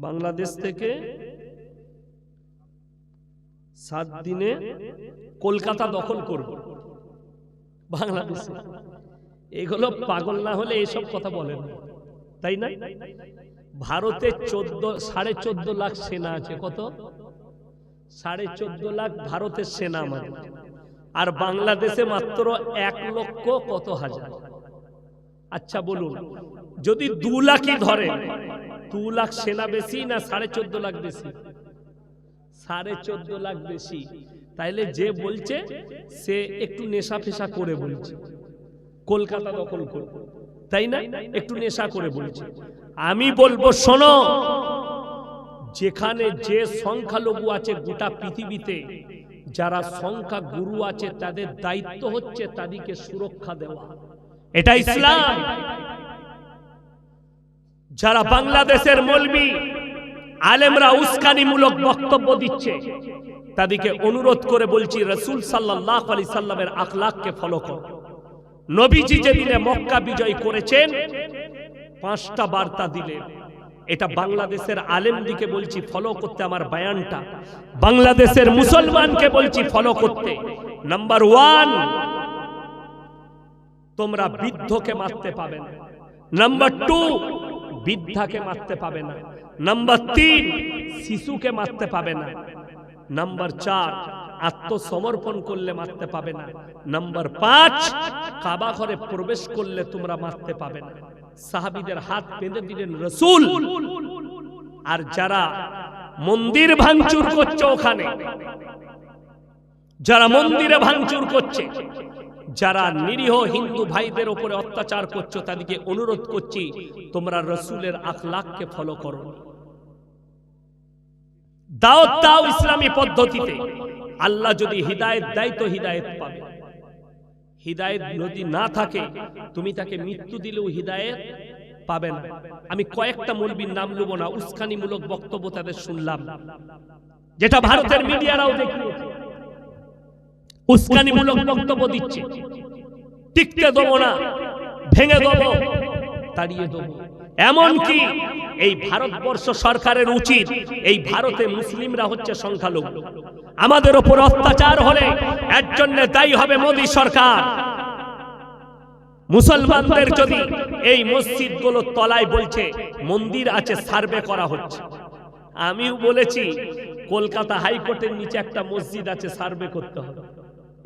বাংলাদেশ থেকে সাত দিনে কলকাতা দখল করব। বাংলাদেশে। এগুলো পাগল না হলে এসব কথা বলেন। তাই না? ভারতে চোদ্দ সাড়ে চোদ্দ লাখ সেনা আছে। কত? সাড়ে চোদ্দ লাখ ভারতের সেনা আমাদের। আর বাংলাদেশে মাত্র এক লক্ষ কত হাজার? আচ্ছা বলুন। যদি দু লাখই ধরে দু লাখ সেনা বেশি না সাড়ে চোদ্দ লাখ বেশি? সাড়ে চোদ্দ লাখ বেশি। তাইলে যে বলছে, সে একটু নেশা ফেশা করে বলছে। কলকাতা দখল করবে। তাই না? একটু নেশা করে বলছে। আমি বলব, শোনো, যেখানে যে সংখ্যালঘু আছে গোটা পৃথিবীতে, যারা সংখ্যা গুরু আছে, তাদের দায়িত্ব হচ্ছে তাদেরকে সুরক্ষা দেওয়া। এটা ইসলাম। যারা বাংলাদেশের মলবি আলেমরা উস্কানিমূলক বক্তব্য দিচ্ছে। তাদেরকে অনুরোধ করে বলছি রসুল সাল্লাহ আলি সাল্লামের আখলাককে ফলো করো। নবীজি যেদিনে মক্কা বিজয় করেছেন পাঁচটা বার্তা দিলেন। এটা বাংলাদেশের আলেমদিকে বলছি ফলো করতে আমার বায়ানটা। বাংলাদেশের মুসলমানকে বলছি ফলো করতে। নাম্বার ওয়ান তোমরা বৃদ্ধকে মারতে পাবে না। নাম্বার টু বৃদ্ধাকে মারতে পাবে না। নাম্বার তিন, শিশুকে মারতে পাবে না। নাম্বার চার, আত্মসমর্পণ করলে মারতে পাবে না। নাম্বার পাঁচ, কাবা ঘরে প্রবেশ করলে তোমরা মারতে পাবে না। সাহাবিদের হাত বেঁধে দিলেন রসুল। আর যারা মন্দির ভাঙচুর করছে ওখানে, যারা মন্দিরে ভাঙচুর করছে যারা নিরীহ হিন্দু ভাইদের উপরে অত্যাচার করছ, তাদেরকে অনুরোধ করছি, তোমরা রসুলের আখলাককে ফলো করো। দাও দাও ইসলামী পদ্ধতিতে। আল্লাহ যদি হিদায়ত দেয় তো হিদায়ত পাবে। হিদায়ত যদি না থাকে, তুমি তাকে মৃত্যু দিলেও হিদায়ত পাবে না। আমি কয়েকটা মৌলবীর নাম নেব না, উস্কানিমূলক বক্তব্য তাদের শুনলাম। যেটা ভারতের মিডিয়ারাও দেখিয়েছে। উস্কানিমূলক বক্তব্য দিচ্ছে। টিকতে দেবো না, ভেঙে দেবো, তাড়িয়ে দেবো। এমনকি এই ভারতবর্ষ সরকারের উচিত, এই ভারতে মুসলিমরা হচ্ছে সংখ্যালঘু। আমাদের ওপর অত্যাচার হলে এর জন্য দায়ী হবে মোদী সরকার। মুসলমানদের যদি এই মসজিদগুলো তলায় বলছে, মন্দির আছে, সার্ভে করা হচ্ছে। আমিও বলেছি, কলকাতা হাইকোর্টের নিচে একটা মসজিদ আছে, সার্ভে করতে হবে।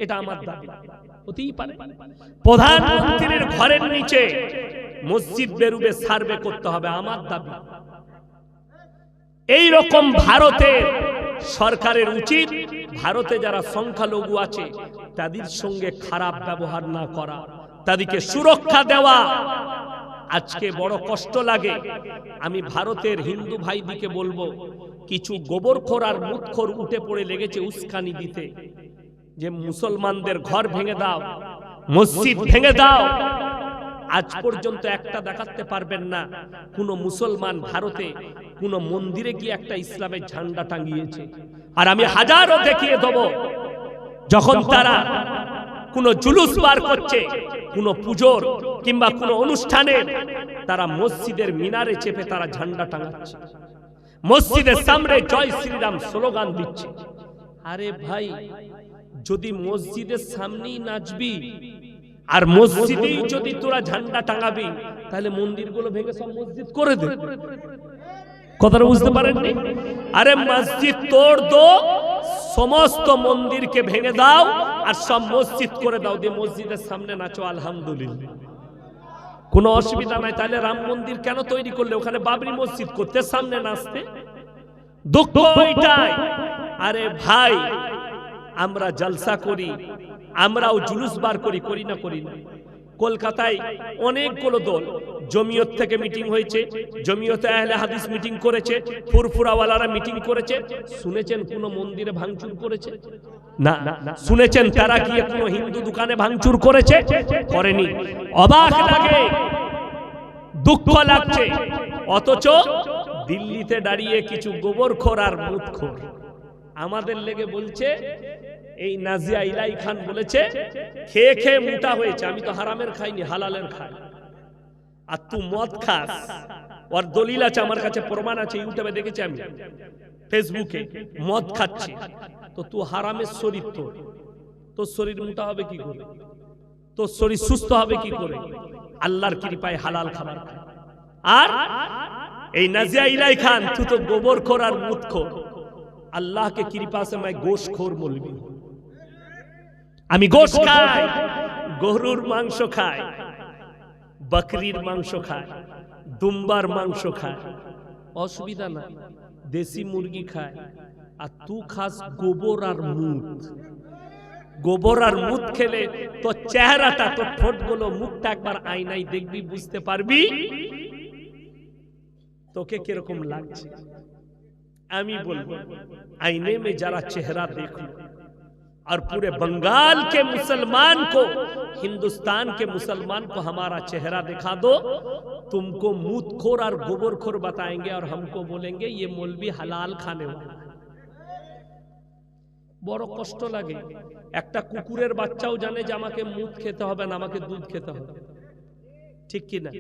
এটা আমার দাবি। হতেই পারে। প্রধানমন্ত্রীর ঘরের নিচে মসজিদ বেরুবে সার্ভে করতে হবে আমার দাবি। এই রকম ভারতের সরকারের উচিত ভারতে যারা সংখ্যালঘু আছে তাদের সঙ্গে খারাপ ব্যবহার না করা তাদেরকে সুরক্ষা দেওয়া। আজকে বড় কষ্ট লাগে। আমি ভারতের হিন্দু ভাইদিকে বলব কিছু গোবরখোর আর মুখখোর উঠে পড়ে লেগেছে উস্কানি দিতে। যে মুসলমানদের ঘর ভেঙে দাও মসজিদ ভেঙে দাও আজ পর্যন্ত একটা দেখাতে পারবেন না কোন মুসলমান ভারতে কোন মন্দিরে গিয়ে একটা ইসলামের ঝান্ডা টাঙ্গিয়েছে আর আমি হাজারও দেখিয়ে দেব যখন তারা কোন জুলুস বার করছে কোন পুজোর কিংবা কোন অনুষ্ঠানের তারা মসজিদের মিনারে চেপে তারা ঝান্ডা টাঙাচ্ছে। মসজিদের সামনে জয় শ্রীরাম স্লোগান দিচ্ছে। আরে ভাই যদি মসজিদের সামনেই নাচবি আর মসজিদেই যদি তোরা ঝান্ডা টাঙাবি তাহলে মন্দিরগুলো ভেঙে সব মসজিদ করে দে। কথাটা বুঝতে পারেননি? আরে মসজিদ তোর দো সমস্ত মন্দিরকে ভেঙে দাও আর সব মসজিদ করে দাও। দিয়ে মসজিদের সামনে নাচো আলহামদুলিল্লাহ। কোনো অসুবিধা নাই। তাহলে রাম মন্দির কেন তৈরি করলে? ওখানে বাবরি মসজিদ করতে সামনে নাচতে? দুঃখ ওইটাই আরে ভাই আমরা জলসা করি, আমরাও জুলুস বার করি করি না করি না। কলকাতায় অনেকগুলো দল, জমিয়ত থেকে মিটিং হয়েছে, জমিয়তে আহলে হাদিস মিটিং করেছে, ফুরফুরাওয়ালারা মিটিং করেছে, শুনেছেন কোনো মন্দিরে ভাঙচুর করেছে? না, শুনেছেন তারা গিয়ে কোনো হিন্দু দোকানে ভাঙচুর করেছে? করেনি। অবাক লাগে, দুঃখ লাগছে, অথচ দিল্লিতে দাঁড়িয়ে কিছু গোবরখোর আর মুদখোর আমাদের লেগে বলছে এই নাজিয়া ইলাই খান বলেছে খেয়ে খেয়ে মোটা হয়েছে আমি তো হারামের খাইনি হালালের খাই। আর তুই মদ খাস ওর দলিল আছে আমার কাছে প্রমাণ আছে ইউটিউবে দেখেছি আমি। ফেসবুকে মদ খাচ্ছি। তো তুই হারামের শরীর তোর। তোর। শরীর মোটা হবে কি করে? তোর শরীর সুস্থ হবে কি করে? আল্লাহর কৃপায় হালাল খাবার আর এই নাজিয়া ইলাই খান তুই তো গোবর খোর আর মুত খোর। अल्लाह के कृपा से मैं गोश खोर মৌলবি हूं। আমি গোশ খাই গরুর মাংস খাই বকরির মাংস খাই দুম্বার মাংস খাই অসুবিধা না দেশি মুরগি খায় আর তু খাস গোবর আর মুত গোবর আর মুত খেলে তোর চেহারাটা তোর ঠোঁটগুলো মুখটা একবার আয়নায় দেখবি বুঝতে পারবি তোকে কিরকম লাগছে আমি বলবো आईने में जरा चेहरा देख लो और पूरे बंगाल के मुसलमान को हिंदुस्तान के मुसलमान को हमारा चेहरा दिखा दो तुमको मूत खोर और गोबर खोर बताएंगे और हमको बोलेंगे ये मौलवी हलाल खाने वाला है। বড় কষ্ট লাগে একটা কুকুরের বাচ্চাও জানে যে আমাকে মুখ খেতে হবে না আমাকে দুধ খেতে হবে ঠিক কি না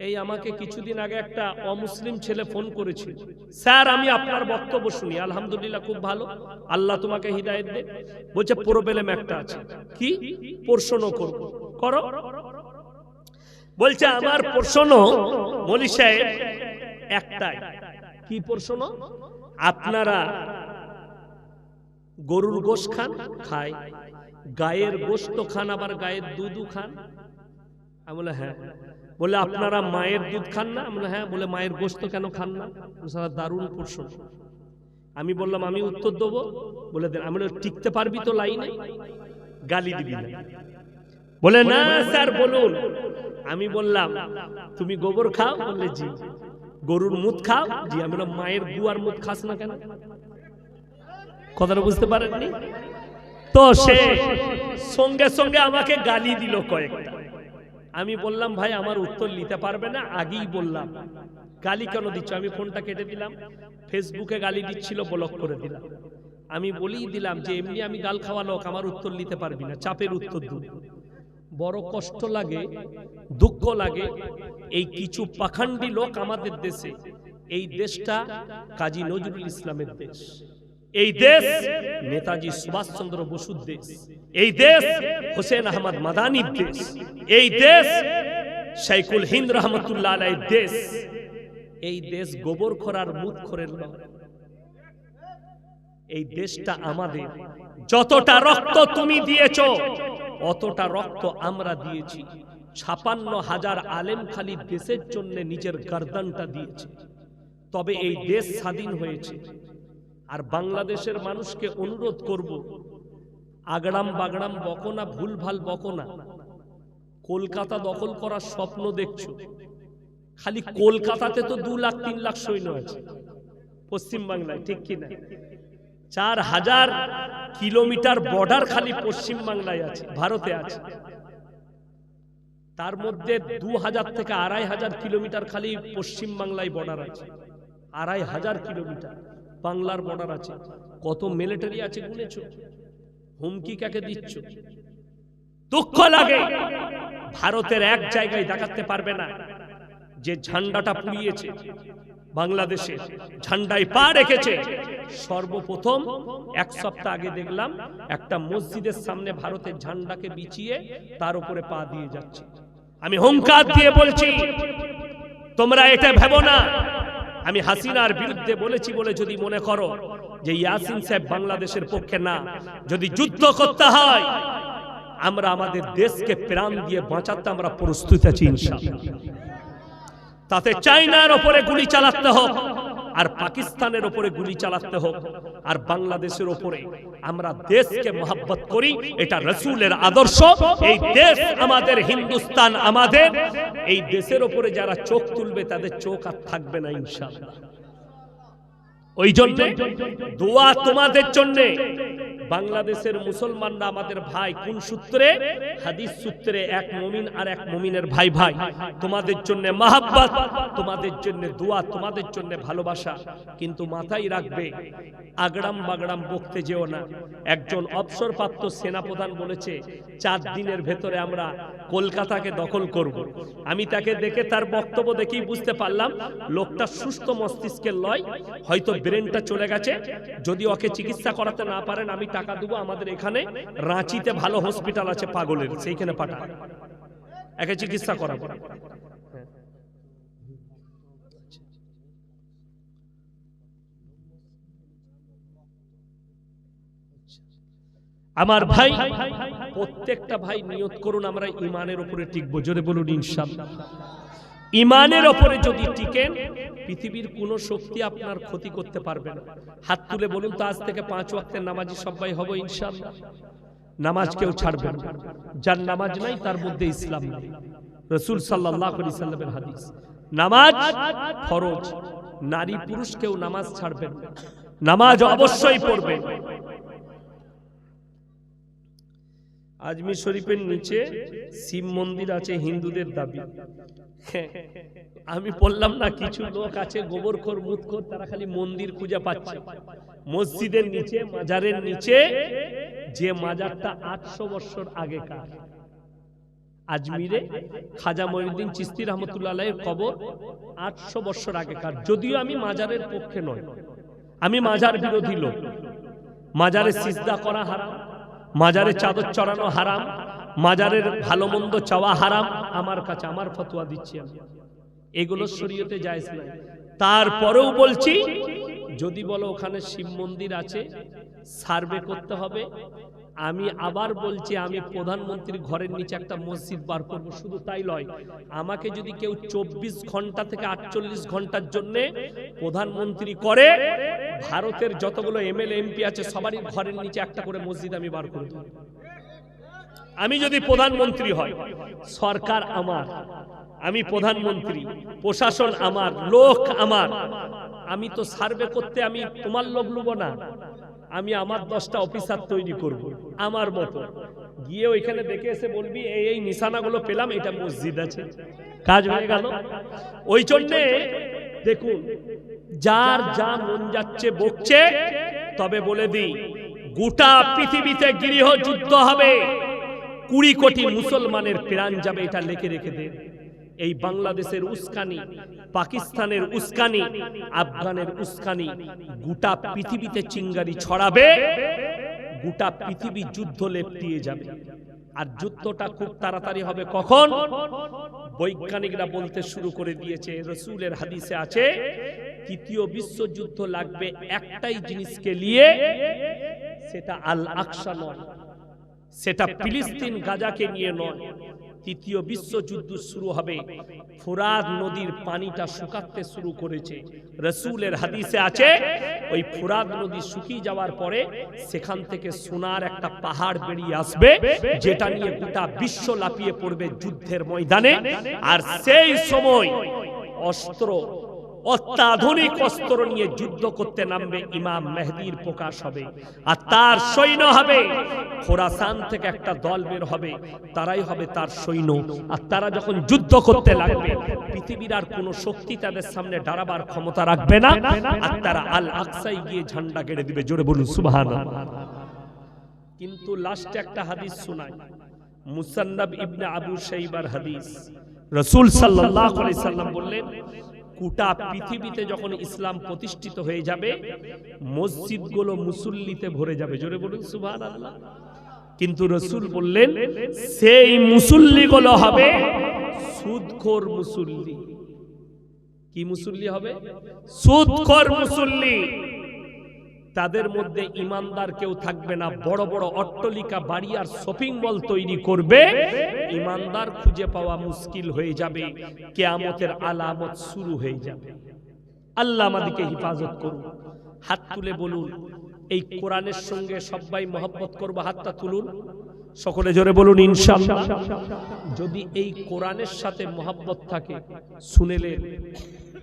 এই আমাকে কিছুদিন আগে একটা অমুসলিম ছেলে ফোন করেছিল। স্যার আমি আপনার বক্তব্য শুনি। আলহামদুলিল্লাহ খুব ভালো। আল্লাহ তোমাকে হৃদায়ত দে। বলছে প্রবলেম একটা আছে। কি? প্রশ্ন করব। করো। বলছে আমার প্রশ্ন মলি সাহেব একটাই। কি প্রশ্ন আপনারা গরুর গোশ খান খায় গায়ের গোশত খান আবার গায়ের দুধও খান। আমি বলে হ্যাঁ। বলে, আপনারা মায়ের দুধ খান না? আমরা হ্যাঁ। বলে, মায়ের গোশত কেন খান না? সারা দারুণ প্রশ্ন। আমি বললাম, আমি উত্তর দেবো। বলে, দেন, আমি টিকতে পারবি তো লাইনে গালি দিবি না। বলে, না স্যার, বলুন। আমি বললাম, তুমি গোবর খাও? বললে, জি। গরুর মুখ খাও? জি। আমি বললাম, মায়ের গুয়ার মুখ খাস না কেন? কথাটা বুঝতে পারেননি? তো সে সঙ্গে সঙ্গে আমাকে গালি দিল কয়েকটা। আমি বললাম, ভাই, আমার উত্তর নিতে পারবে না। আগেই বললাম। গালি কেন দিচ্ছ? আমি ফোনটা কেটে দিলাম। ফেসবুকে গালি দিচ্ছিল ব্লক করে দিলাম। আমি বলেই দিলাম যে, এমনি আমি গাল খাওয়া লোক আমার উত্তর নিতে পারবি না। চাপের উত্তর দু। বড় কষ্ট লাগে, দুঃখ লাগে, এই কিছু পাখান্ডি লোক আমাদের দেশে, এই দেশটা কাজী নজরুল ইসলামের দেশ। এই দেশ নেতাজি সুভাষচন্দ্র বসুর দেশ। এই দেশ হোসেন আহমদ মাদানির দেশ। এই দেশ শাইকুল হিন্দ রহমতুল্লাহ আলাইহির দেশ। এই দেশ গোবর খরার মুখ খরের এই দেশটা আমাদের। যতটা রক্ত তুমি দিয়েছ, অতটা রক্ত আমরা দিয়েছি। ছাপান্ন হাজার আলেম খালি দেশের জন্য নিজের গর্দানটা দিয়েছে। তবে এই দেশ স্বাধীন হয়েছে। আর বাংলাদেশের মানুষকে অনুরোধ করব, আগড়াম বাগড়াম বকো না ভুল ভালো বকো না। কলকাতা দখল করার স্বপ্ন দেখছ। খালি কলকাতাতে তো দু লাখ, তিন লাখ সৈন্য আছে। পশ্চিম বাংলায়, ঠিক কিনা চার হাজার কিলোমিটার বর্ডার খালি পশ্চিম বাংলায় আছে, ভারতে আছে। তার মধ্যে দু হাজার থেকে আড়াই হাজার কিলোমিটার খালি পশ্চিম বাংলায় বর্ডার আছে। আড়াই হাজার কিলোমিটার। বাংলার বর্ডার আছে। কত মিলিটারি আছে গুনেছো? হুমকি কাকে দিচ্ছ? দুঃখ লাগে। ভারতের এক জায়গায় দেখাতে পারবে না যে ঝান্ডাটা পুড়িয়েছে। বাংলাদেশে ঝান্ডায় পা রেখেছে। সর্বপ্রথম এক সপ্তাহ আগে দেখলাম একটা মসজিদের সামনে ভারতের ঝান্ডাকে বিছিয়ে তার উপরে পা দিয়ে যাচ্ছে। আমি হুঙ্কার দিয়ে বলছি, তোমরা এটা ভেবো না। আমি হাসিনার বিরুদ্ধে বলেছি বলে যদি মনে করো যে ইয়াসিন সাহেব বাংলাদেশের পক্ষে না, যদি যুদ্ধ করতে হয়, আমরা আমাদের দেশকে প্রাণ দিয়ে বাঁচাতে আমরা প্রস্তুত আছি তাতে চাইনার ওপরে গুলি চালাতে হোক আর পাকিস্তানের ওপরে গুলি চালাতে হোক, আর বাংলাদেশের ওপরে আমরা দেশকে মহাব্বত করি, এটা রসুলের আদর্শ। এই দেশ আমাদের, হিন্দুস্তান আমাদের। এই দেশের ওপরে যারা চোখ তুলবে, তাদের চোখ আর থাকবে না ইনশাল্লাহ ওই জন্য দোয়া তোমাদের জন্য। বাংলাদেশের মুসলমানরা আমাদের ভাই কোন সূত্রে? হাদিস সূত্রে, এক মমিন আর এক মমিনের ভাই ভাই। তোমাদের জন্য মাহাব্বাত, তোমাদের জন্য দোয়া, তোমাদের জন্য ভালোবাসা। কিন্তু মাথায় রাখবে আগড়াম বাগড়াম বকতে যেও না। একজন অবসরপ্রাপ্ত সেনাপ্রধান বলেছে, চার দিনের ভেতরে আমরা কলকাতাকে দখল করব। আমি তাকে দেখে তার বক্তব্য দেখেই বুঝতে পারলাম, লোকটা সুস্থ মস্তিষ্কের লয়, হয়তো ব্রেনটা চলে গেছে। যদি ওকে চিকিৎসা করাতে না পারেন, আমি টাকা দেবো আমাদের এখানে। রাঁচিতে ভালো হসপিটাল আছে পাগলের, সেইখানে পাঠা একে চিকিৎসা করাবো। আমার ভাই, প্রত্যেকটা ভাই নিয়ত করুন, আমরা ইমানের উপরে টিকবো। জোরে বলুন ইনশাআল্লাহ ইমানের ওপরে যদি টিকেন পৃথিবীর কোন শক্তি আপনার ক্ষতি করতে পারবে না। হাত তুলে বলুন তো, আজ থেকে পাঁচ ওয়াক্তের নামাজি সবাই হব ইনশাল্লাহ নামাজ কেউ ছাড়বে না। যার নামাজ নাই, তার মধ্যে ইসলাম নেই। রসুল সাল্লাহ আলি সাল্লামের হাদিস। নামাজ ফরজ। নারী পুরুষ কেউ নামাজ ছাড়বেন নামাজ অবশ্যই পড়বেন আজমির শরীফের নিচে শিব মন্দির আছে হিন্দুদের দাবি। আমি বললাম না, কিছু লোক আছে গোবর গোবরখোর মুতখোর তারা খালি মন্দির খুঁজে পাচ্ছে। মসজিদের নিচে, মাজারের নিচে, যে মাজারটা আটশো বছর আগেকার। আজমিরে খাজা মহিউদ্দিন চিস্তি রহমতুল্লাহ কবর আটশো বছর আগেকার। যদিও আমি মাজারের পক্ষে নয় আমি মাজার বিরোধী লোক। মাজারে সিজদা করা হারাম। মাজারে চাদর চড়ানো হারাম, মাজারের ভালো মন্দ চাওয়া হারাম, আমার কাছে আমার ফতোয়া দিচ্ছি আমি। এগুলো শরীয়তে জায়েজ নাই। তারপরেও বলছি, যদি বলো ওখানে শিব মন্দির আছে, সার্ভে করতে হবে আমি আবার বলছি আমি প্রধানমন্ত্রীর ঘরের নিচে একটা মসজিদ বার করব শুধু তাই নয় আমাকে যদি কেউ চব্বিশ ঘণ্টা থেকে আটচল্লিশ ঘণ্টার জন্য প্রধানমন্ত্রী করে ভারতের যতগুলো এমএলএ এমপি আছে সবারই ঘরের নিচে একটা করে মসজিদ আমি বার করে দেবো। আমি যদি প্রধানমন্ত্রী হয় সরকার আমার আমি প্রধানমন্ত্রী প্রশাসন আমার লোক আমার আমি তো সার্ভে করতে আমি তোমার লোক লুবো না। আমি আমার দশটা অফিসার তৈরি করব, আমার মতো। গিয়ে ওইখানে দেখে এসে বলবি, এই এই নিশানাগুলো পেলাম, এটা মসজিদ আছে। কাজ হয়ে গেল। ওই জন্যে দেখুন, যার যা মন যাচ্ছে বকছে, তবে বলে দিই, গোটা পৃথিবীতে গৃহ যুদ্ধ হবে। কুড়ি কোটি মুসলমানের প্রাণ যাবে, এটা লেখে রেখে দেন এই বাংলাদেশের উস্কানি, পাকিস্তানের উস্কানি, আফগানের উস্কানি, গোটা পৃথিবীতে চিঙ্গারি ছড়াবে, গোটা পৃথিবী যুদ্ধ লেপটিয়ে যাবে। আর যুদ্ধটা খুব তাড়াতাড়ি হবে কখন? বৈজ্ঞানিকরা বলতে শুরু করে দিয়েছে, রসুলের হাদিসে আছে, তৃতীয় বিশ্বযুদ্ধ লাগবে একটাই জিনিসকে নিয়ে, সেটা আল আকসা নয়, সেটা ফিলিস্তিন গাজাকে নিয়ে নয়। তৃতীয় বিশ্বযুদ্ধ শুরু হবে। ফুরাদ নদীর পানিটা শুকাতে শুরু করেছে। রসুলের হাদিসে আছে, ওই ফুরাদ নদী শুকিয়ে যাওয়ার পরে সেখান থেকে সোনার একটা পাহাড় বেরিয়ে আসবে, যেটা নিয়ে গোটা বিশ্ব লাপিয়ে পড়বে যুদ্ধের ময়দানে। আর সেই সময় অস্ত্র অত্যাধুনিক অস্ত্র নিয়ে যুদ্ধ করতে নামবে ইমাম মেহদির প্রকাশ হবে। আর তার সৈন্য হবে। খোরাসান থেকে একটা দল বের হবে। তারাই হবে তার সৈন্য। আর তারা যখন যুদ্ধ করতে লাগবে, পৃথিবীর আর কোনো শক্তি তাদের সামনে দাঁড়াবার ক্ষমতা রাখবে না। আর তারা আল আকসাই গিয়ে ঝান্ডা কেড়ে দিবে। জোরে বলুন সুবহান কিন্তু লাস্টে একটা হাদিস শোনায় মুসান্নাব ইবনে আবু শাইবার হাদিস। রসুল আলাইহি সাল্লাম বললেন গোটা পৃথিবীতে যখন ইসলাম প্রতিষ্ঠিত হয়ে যাবে, মসজিদগুলো মুসল্লিতে ভরে যাবে। জোরে বলুন সুভান আল্লাহ কিন্তু রসুল বললেন, সেই মুসল্লিগুলো হবে সুদখোর মুসল্লি। কি মুসল্লি হবে? সুদখোর মুসল্লি। তাদের মধ্যে ইমানদার কেউ থাকবে না। বড় বড় অট্টলিকা বাড়ি আর শপিং মল তৈরি করবে। ইমানদার খুঁজে পাওয়া মুশকিল হয়ে যাবে। কেয়ামতের আলামত শুরু হয়ে যাবে। আল্লাহ আমাদেরকে হিফাজত করুন। হাত তুলে বলুন এই কোরআনের সঙ্গে সবাই মহব্বত করব হাতটা তুলুন। সকলে জোরে বলুন ইনশাআল্লাহ। যদি এই কোরআনের সাথে মহব্বত থাকে শুনেলেন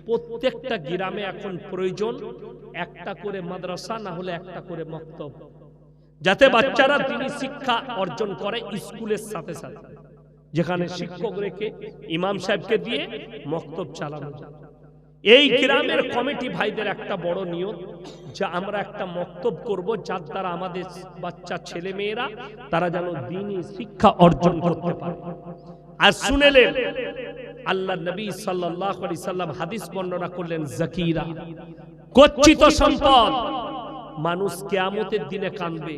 প্রত্যেকটা গ্রামে এখন প্রয়োজন একটা করে মাদ্রাসা, না হলে একটা করে মক্তব। যাতে বাচ্চারা তিনি শিক্ষা অর্জন করে স্কুলের সাথে সাথে। যেখানে শিক্ষক রেখে ইমাম সাহেবকে দিয়ে মক্তব চালানো এই গ্রামের কমিটি ভাইদের একটা বড় নিয়ম যে আমরা একটা মক্তব করব যার দ্বারা আমাদের বাচ্চা ছেলে মেয়েরা, তারা যেন দিনই শিক্ষা অর্জন করতে পারে। আর শুনেলেন আল্লাহ নবী সাল্লাল্লাহু আলাইহি সাল্লাম হাদিস বর্ণনা করলেন জাকিরা গচ্ছিত সম্পদ। মানুষ কেয়ামতের দিনে কাঁদবে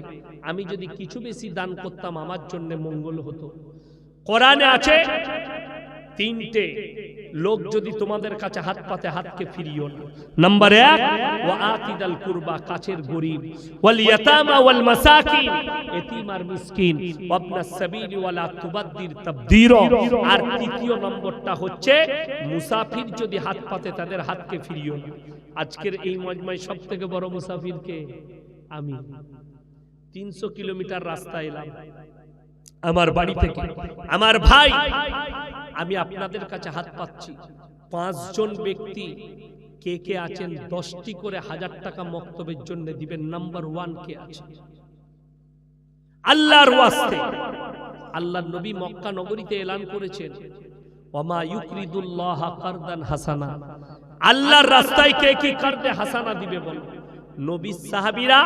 আমি যদি কিছু বেশি দান করতাম আমার জন্য মঙ্গল হতো। কোরআনে আছে তিনটে লোক যদি তোমাদের কাছে হাত পাতে হাতকে ফিরিও নাম্বার এক ও আতিদাল কুরবা, কাছের গরিব। ওয়াল ইয়াতামা ওয়াল মাসাকিন, এতিম আর মিসকিন। ওয়াবনা সাবিল ওয়ালা তুবাদ্দির তাবদীর। আর তৃতীয় নম্বরটা হচ্ছে, মুসাফির যদি হাত পাতে তাদের হাতকে ফিরিও আজকের এই মজমায় সব থেকে বড় মুসাফিরকে আমি। তিনশো কিলোমিটার রাস্তা এলাম। আমার বাড়ি থেকে। আমার ভাই আমি আপনাদের কাছে হাত পাচ্ছি। পাঁচজন ব্যক্তি কে কে আছেন, দশটি করে হাজার টাকা মক্তবের জন্য দিবেন। নাম্বার ওয়ান কে আছে? আল্লাহর ওয়াস্তে। আল্লাহ নবী মক্কা নগরীতে এলান করেছেন। ওমা ইউকরিদুল্লাহ কারদান হাসানা। আল্লাহর রাস্তায় কে কি কার্দে হাসানা দিবে বল? নবী সাহাবীরা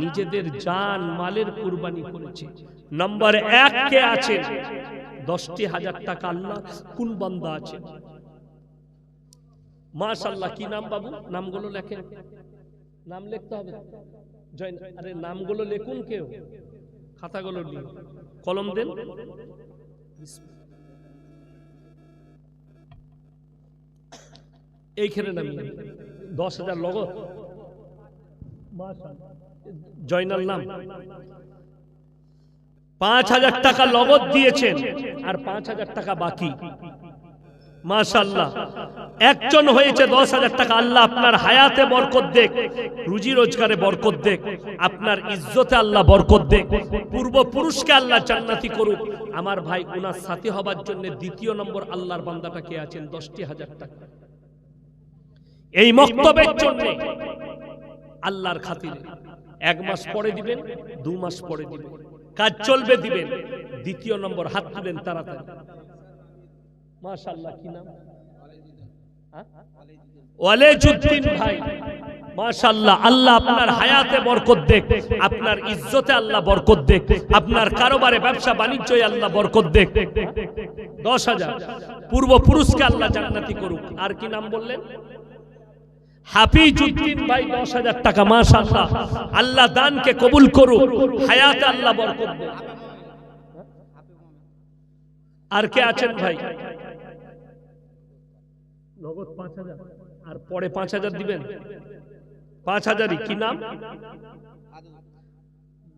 নিজেদের জান, মালের কুরবানি করেছে। নম্বর এক কে আছেন? দশটি হাজার টাকা আল্লাহ কোন বান্দা আছে? মাশাল্লাহ কি নাম বাবু? নামগুলো লেখেন। নাম লিখতে হবে। জয় আরে নামগুলো লেখুন কেউ। খাতাগুলো নিয়ে কলম দেন। এইখানে নাম দশ হাজার লগত জয়নাল নাম। পাঁচ হাজার টাকা লগত দিয়েছেন, আর পাঁচ হাজার টাকা বাকি। মাশাল্লাহ একজন হয়েছে দশ হাজার টাকা। আল্লাহ আপনার হায়াতে বরকত দেখ, রুজি রোজগারে বরকত দেখ, আপনার ইজ্জতে আল্লাহ বরকত দেখ। পূর্বপুরুষকে আল্লাহ জান্নাতি করুক। আমার ভাই উনার সাথী হবার জন্য দ্বিতীয় নম্বর আল্লাহর বান্দাটা কে আছেন? দশটি হাজার টাকা। এই মক্তবের জন্য আল্লাহর খাতিরে। এক মাস পরে দিবেন, দু মাস পরে দিবেন। কাজ চলবে দিবেন। দ্বিতীয় নম্বর হাত তুলেন তাড়াতাড়ি। মাশাআল্লাহ, কি নাম? ওয়ালেজুদ্দিন ভাই। মাশাআল্লাহ, আল্লাহ আপনার হায়াতে বরকত দেখ, আপনার ইজ্জতে আল্লাহ বরকত দেখ, আপনার কারোবারে ব্যবসা বাণিজ্যে আল্লাহ বরকত দেখ। দশ হাজার। পূর্বপুরুষকে আল্লাহ জান্নাতি করুক। আর কি নাম বললেন? হাফিজুদ্দিন ভাই দশ হাজার টাকা মাশাআল্লাহ। আল্লাহ দানকে কবুল করুক হায়াতে আল্লাহ বরকত আর কে আছেন ভাই? নগদ পাঁচ হাজার। আর পরে পাঁচ হাজার দিবেন? পাঁচ হাজারই কি নাম?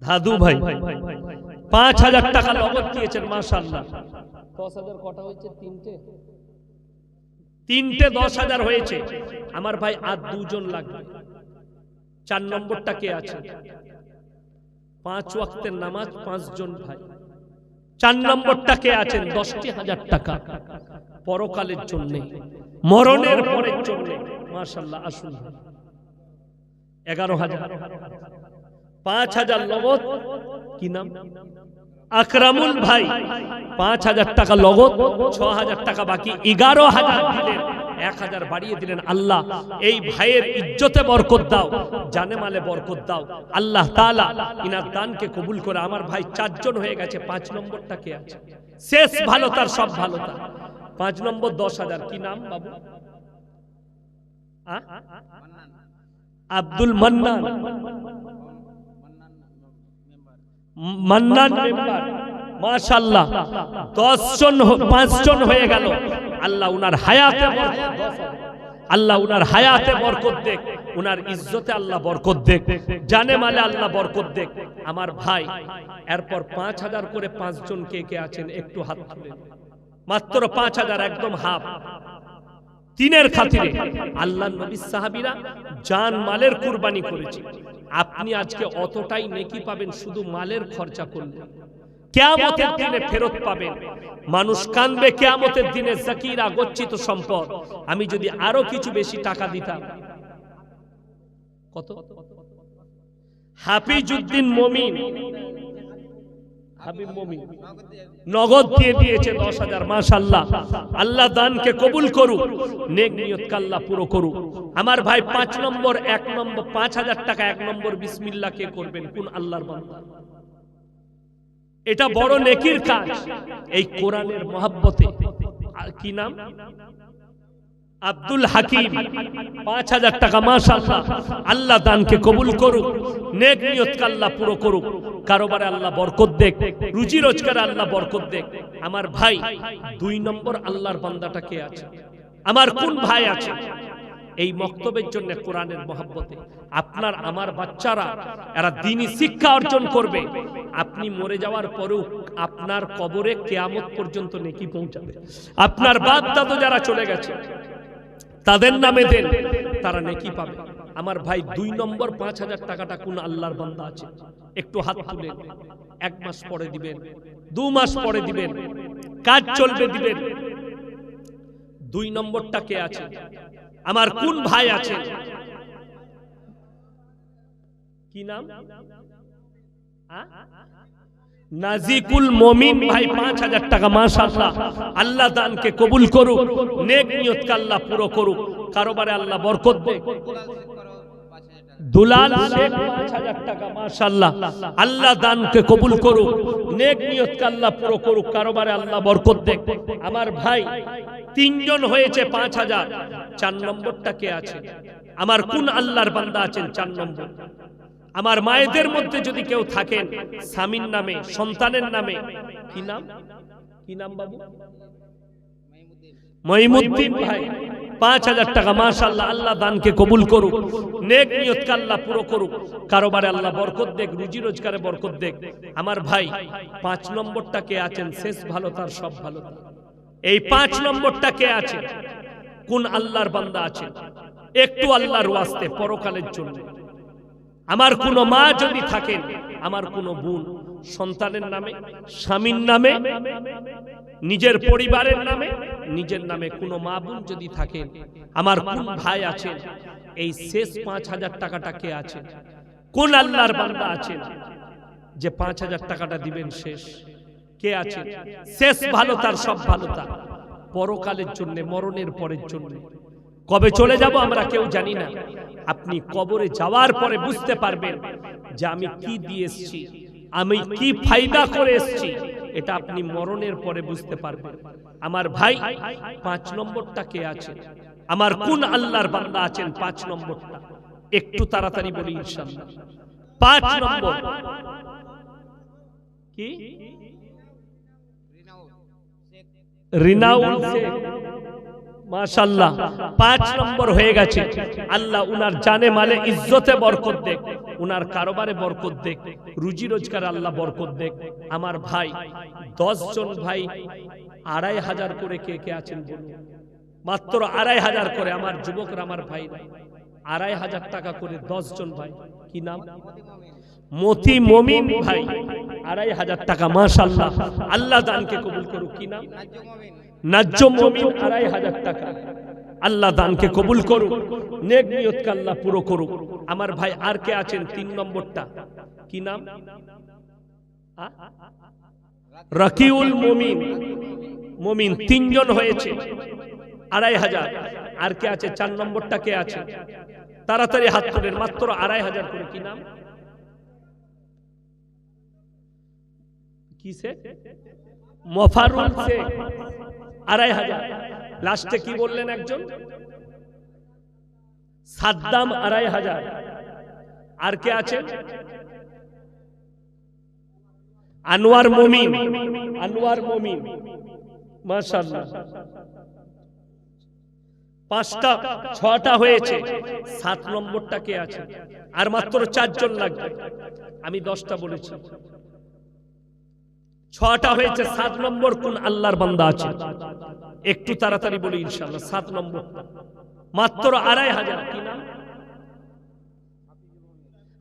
দাদু ভাই। পাঁচ হাজার টাকা নগদ দিয়েছেন মাশাল্লাহ দশ হাজার কটা হয়েছে? তিনটে। তিনটে দশ হাজার হয়েছে। আমার ভাই আর দুজন লাগবে। চার নম্বরটা কে আছে? পাঁচ ওয়াক্তের নামাজ, পাঁচজন ভাই। চার নম্বরটা কে আছেন? দশটি হাজার টাকা। পরকালের জন্য, মরণের পরের জন্য। মাশাল্লাহ আসুন। এগারো হাজার। পাঁচ হাজার লগত কি নাম? আকরামুল ভাই, পাঁচ হাজার টাকা লগত ছ হাজার টাকা বাকি, এগারো হাজার এক হাজার বাড়িয়ে দিলেন আল্লাহ। এই ভাইয়ের ইজ্জতে বরকত দাও, জানে মালে বরকত দাও। আল্লাহ তাআলা ইনার দানকে কবুল করে আমার ভাই চারজন হয়ে গেছে, পাঁচ নম্বরটা কে আছে? শেষ ভালো তার, সব ভালো তার। পাঁচ নম্বর দশ হাজার, কি নাম বাবু? আব্দুল মান্নান। মান্নান মেম্বার মাশাল্লাহ দশ জন পাঁচ জন হয়ে গেল। আল্লাহ উনার হায়াতে আল্লাহ উনার হায়াতে বরকত দেখ। উনার ইজ্জতে আল্লাহ বরকত দেখ। জানে মালে আল্লাহ বরকত দেখ। আমার ভাই, এরপর পাঁচ হাজার করে পাঁচজন কে কে আছেন একটু হাত মাত্র পাঁচ হাজার একদম হাফ। তিনের খাতিরে আল্লাহ নবী সাহাবীরা জান মালের কুরবানি করেছে। আপনি আজকে অতটাই নেকি পাবেন শুধু মালের খরচা করলে। কেয়ামতের দিনে ফেরত পাবেন। মানুষ কানবে কেয়ামতের দিনে জাকিরা গচ্ছিত সম্পদ। আমি যদি আরও কিছু বেশি টাকা দিতাম। কত? হাফিজউদ্দিন মমিন। হাবিব নগদ দিয়ে দিয়েছে দশ হাজার মাশাল্লাহ আল্লাহ দানকে কবুল করুক নেক নিয়ত কাল্লা পুরো করুক। আমার ভাই পাঁচ নম্বর এক নম্বর পাঁচ হাজার টাকা এক নম্বর বিসমিল্লাহ কে করবেন? কোন আল্লাহর বান্দা? এটা বড় নেকির কাজ। এই কোরআনের মহাব্বতে কি নাম? আব্দুল হাকিম, পাঁচ হাজার টাকা মাশাল্লাহ আল্লাহ দানকে কবুল করুক, নেক নিয়ত আল্লাহ পুরো করুক। কারোবারে আল্লাহ বরকত দেখ রুজি রোজগারে আল্লাহ বরকত দেখ আমার ভাই, দুই নম্বর আল্লাহর বান্দাটা কে আছে? আমার কোন ভাই আছে? এই মক্তবের জন্য কোরআনের মহাব্বতে আপনার, আমার বাচ্চারা, এরা দিনই শিক্ষা অর্জন করবে। আপনি মরে যাওয়ার পরেও আপনার কবরে কেয়ামত পর্যন্ত নেকি পৌঁছাবে। আপনার বাপ দাদু যারা চলে গেছে তাদের নামে দেন। তারা নেকি পাবে। আমার ভাই দুই নম্বর পাঁচ হাজার টাকাটা কোন আল্লাহর বান্দা আছে? একটু হাত তুলেন এক মাস পরে দিবেন দু মাস পরে দিবেন কাজ চলবে দিবেন। দুই নম্বরটা কে আছে? আমার কোন ভাই আছে? কি নাম? নাজিকুল মমিন ভাই, পাঁচ হাজার টাকা মাশাল্লাহ আল্লাহ করুক আল্লাহ আল্লাহ দানকে কবুল করুক, নেক নিয়ত আল্লাহ পুরো করুক, কারোবারে আল্লাহ বরকত দেখ আমার ভাই, তিনজন হয়েছে পাঁচ হাজার। চার নম্বরটা কে আছে? আমার কোন আল্লাহর বান্দা আছেন? চার নম্বর। আমার মায়েদের মধ্যে যদি কেউ থাকেন স্বামীর নামে সন্তানের নামে কি নাম? কি নাম বাবু? মহিমুদ্দিন ভাই। পাঁচ হাজার টাকা মাশাল্লাহ আল্লাহ দানকে কবুল করুক। নেক নিয়ত আল্লাহ পুরো করুক। কারোবারে আল্লাহ বরকত দেখ রুজি রোজগারে বরকত দেখ। আমার ভাই পাঁচ নম্বরটা কে আছেন? শেষ ভালো তার সব ভালো। এই পাঁচ নম্বরটা কে আছে? কোন আল্লাহর বান্দা আছে? একটু আল্লাহর ওয়াস্তে পরকালের জন্য। আমার কোনো মা যদি থাকেন, আমার কোনো বোন সন্তানের নামে, স্বামীর নামে, নিজের পরিবারের নামে, নিজের নামে কোনো মা বোন যদি থাকেন, আমার কোন ভাই আছেন, এই শেষ পাঁচ হাজার টাকাটা কে আছে কোন আল্লাহর বান্দা আছেন যে পাঁচ হাজার টাকাটা দিবেন শেষ? কে আছে শেষ ভালো তার সব ভালো তার। পরকালের জন্য, মরণের পরের জন্য। কবে চলে যাব আমরা কেউ জানি না। আপনি কবরে যাওয়ার পরে বুঝতে পারবেন যে আমি কি দিয়ে এসেছি আমি কি ফায়দা করে এসেছি এটা আপনি মরণের পরে বুঝতে পারবেন। আমার ভাই পাঁচ নম্বরটা কে আছে? আমার কোন আল্লাহর বান্দা আছেন? পাঁচ নম্বরটা। একটু তাড়াতাড়ি বলি ইনশাল্লাহ পাঁচ নম্বর। কি? রিনাউল শেখ। মাশাল্লাহ পাঁচ নম্বর হয়ে গেছে। আল্লাহ উনার জানে মালে ইজ্জতে বরকত দেখ, উনার কারোবারে বরকত দেখ, রুজি রোজগার আল্লাহ বরকত দেখ। আমার ভাই, দশ জন ভাই, আড়াই হাজার করে কে কে আছেন মাত্র আড়াই হাজার করে, আমার যুবকরা, আমার ভাই আড়াই হাজার টাকা করে দশ জন ভাই, কি নাম? মতি মমিন ভাই, আড়াই হাজার টাকা মাশাল্লাহ আল্লাহ দানকে কবুল করুক, কি নাম? ন্যায্য মমিন আড়াই হাজার টাকা। আল্লাহ দানকে কবুল করুক নেক নিয়তকে আল্লাহ পুরো করুক। আমার ভাই আর কে আছেন? তিন নম্বরটা। কি নাম? রাকিউল মমিন। মমিন তিনজন হয়েছে। আড়াই হাজার। আর কে আছে? চার নম্বরটা কে আছে? তাড়াতাড়ি হাত তোলেন মাত্র আড়াই হাজার করে। কি নাম? কিসে মফারুল আড়াই হাজার। লাস্টে কি বললেন একজন? সাদ্দাম আড়াই হাজার। আর কে আছে? আনোয়ার মমিন। আনোয়ার মমিন। মাশাআল্লাহ। পাঁচটা, ছটা হয়েছে। সাত নম্বরটা কে আছে? আর মাত্র চারজন লাগবে। আমি দশটা বলেছি। ছটা হয়েছে, সাত নম্বর কোন আল্লাহর বান্দা আছে? একটু তাড়াতাড়ি বলি ইনশাল্লাহ সাত নম্বর। মাত্র আড়াই হাজার, কি নাম?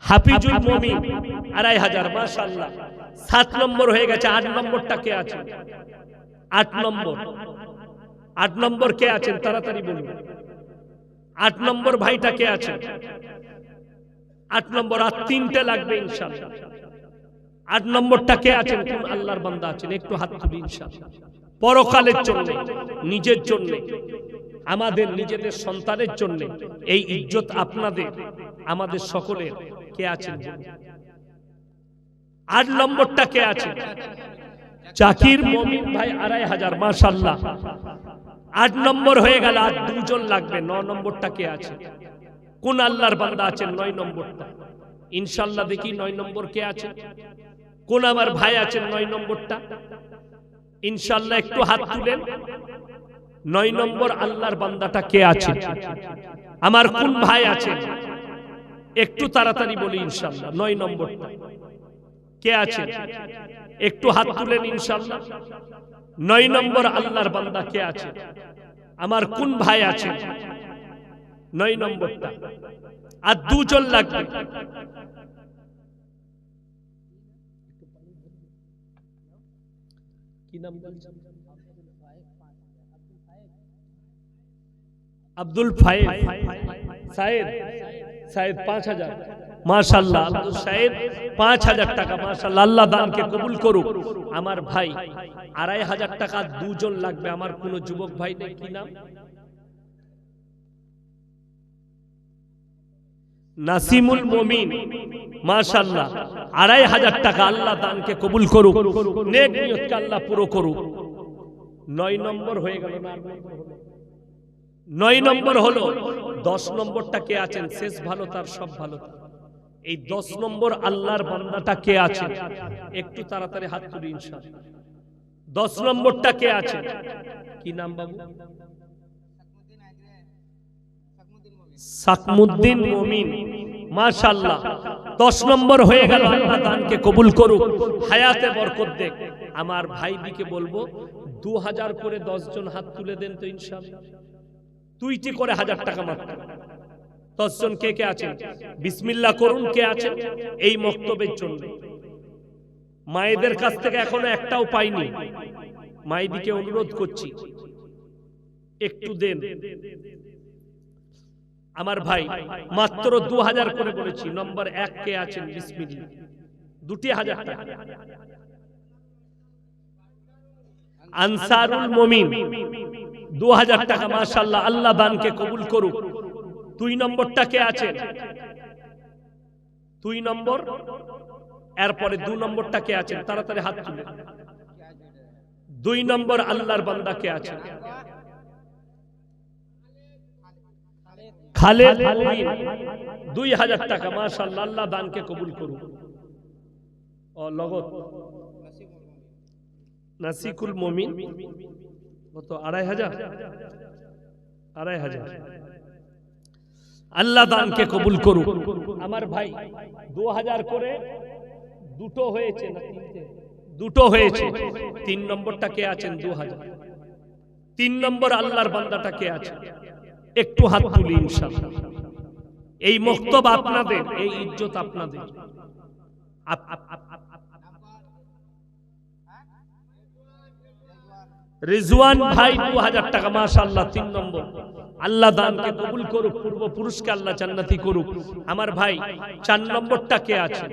হাফিজুল মমিন, আড়াই হাজার মাশাল্লাহ সাত নম্বর হয়ে গেছে, আট নম্বরটা কে আছে? আট নম্বর। আট নম্বর কে আছেন? তাড়াতাড়ি বলুন। আট নম্বর ভাইটা কে আছে? আট নম্বর, আর তিনটে লাগবে ইনশাল্লাহ আট নম্বরটা কে আছেন? কোন আল্লাহর বান্দা আছেন? একটু হাত তুলি ইনশাল্লাহ পরকালের জন্য, নিজের জন্য, আমাদের নিজেদের সন্তানের জন্য, এই ইজ্জত আপনাদের, আমাদের সকলের, কে আছেন? আট নম্বরটা কে আছে চাকির মমিন ভাই আড়াই হাজার মাশাল্লাহ আট নম্বর হয়ে গেল, আর দুজন লাগবে, ন নম্বরটা কে আছে? কোন আল্লাহর বান্দা আছেন? নয় নম্বরটা। ইনশাল্লাহ দেখি নয় নম্বর কে আছে? কোন আমার ভাই আছেন নয় নম্বরটা? ইনশাল্লাহ একটু হাত তুলেন। নয় নম্বর আল্লাহর বান্দাটা কে আছে আমার কোন ভাই আছে একটু তাড়াতাড়ি বলি ইনশাল্লাহ নয় নম্বরটা। কে আছে একটু হাত তুলেন ইনশাল্লাহ নয় নম্বর আল্লাহর বান্দা কে আছে আমার কোন ভাই আছে নয় নম্বরটা। আর দুজন লাগবে। কি নাম বলছেন? আব্দুল পাঁচ হাজার। পাঁচ হাজার টাকা। আল্লাহ আমার ভাই, আড়াই হাজার টাকা দুজন লাগবে। আমার কোন যুবক ভাই নেই, কি নাম? নাসিমুল মমিন মাশাল্লাহ আড়াই হাজার টাকা আল্লাহ দানকে কবুল করুক, নেক নিয়তকে আল্লাহ পুরো করুক। নয় নম্বর হয়ে গেল? নয় নম্বর হলো, দশ নম্বরটা কে আছেন? শেষ ভালো তার, সব ভালো এই দশ নম্বর আল্লাহর বান্দাটা কে আছে একটু তাড়াতাড়ি হাত তুলি ইনশাআল্লাহ। দশ নম্বরটা কে আছে কি নাম বাবু? সাকমুদ্দিন মমিন। মাশাল্লাহ দশ নম্বর হয়ে গেল আল্লাহ দানকে কবুল করুক, হায়াতে বরকত দেখ আমার ভাই দিকে বলব, দু হাজার করে দশ জন হাত তুলে দেন তো ইনশাআল্লাহ। দুইটি করে হাজার টাকা মাত্র। দশজন কে কে আছেন? বিসমিল্লা করুন কে আছেন? এই মক্তবের জন্য। মায়েদের কাছ থেকে এখনও একটাও পাইনি। মায়েদিকে অনুরোধ করছি, একটু দেন। আমার ভাই মাত্র দু হাজার করে বলেছি নম্বর এক কে আছেন দুটি হাজার টাকা। আনসারুল মমিন দু হাজার টাকা মাশাল্লাহ আল্লাহ বানকে কবুল করুক। দুই নম্বরটা কে আছেন? দুই নম্বর? এরপরে দু নম্বরটা কে আছেন? তাড়াতাড়ি হাত তুলে। দুই নম্বর আল্লাহর বান্দা কে আছে খালেদ দুই হাজার টাকা মাশাল্লাহ আল্লাহ দানকে কবুল করুক। ও লগত। নাসিকুল মমিন কত? আড়াই হাজার? আড়াই হাজার। আল্লাহ দানকে কবুল করুক। আমার ভাই দু হাজার করে দুটো হয়েছে না দুটো হয়েছে। তিন নম্বরটা কে আছেন? দু হাজার। তিন নম্বর আল্লাহর বান্দাটা কে আছে একটু হাত তুলি এই মক্তব আপনাদের, এই ইজ্জত আপনাদের। আপ- আপ- আপ- আপ- আপ- রিজওয়ান ভাই দু হাজার টাকা, মাশাআল্লাহ, তিন নম্বর। আল্লাহ দানকে কবুল করুক, পূর্ব পুরুষকে আল্লাহ জান্নাতি করুক। আমার ভাই, চার নম্বরটা কে আছে?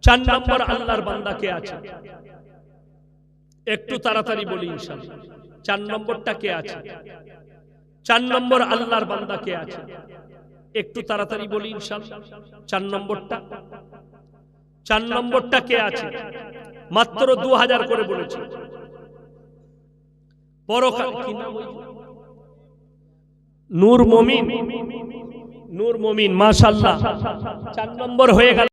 চার নম্বর আল্লাহর বান্দা কে আছে? একটু তাড়াতাড়ি বলি ইনশাআল্লাহ। চার নম্বরটা কে আছে? চার নম্বর আল্লাহর বান্দা কে আছে? একটু তাড়াতাড়ি বলি ইনশাআল্লাহ। চার নম্বরটা? চার নম্বরটা কে আছে? মাত্র দু হাজার করে বলেছি। নূর মমিন। নূর মমিন মাশাল্লাহ চার নম্বর হয়ে গেল।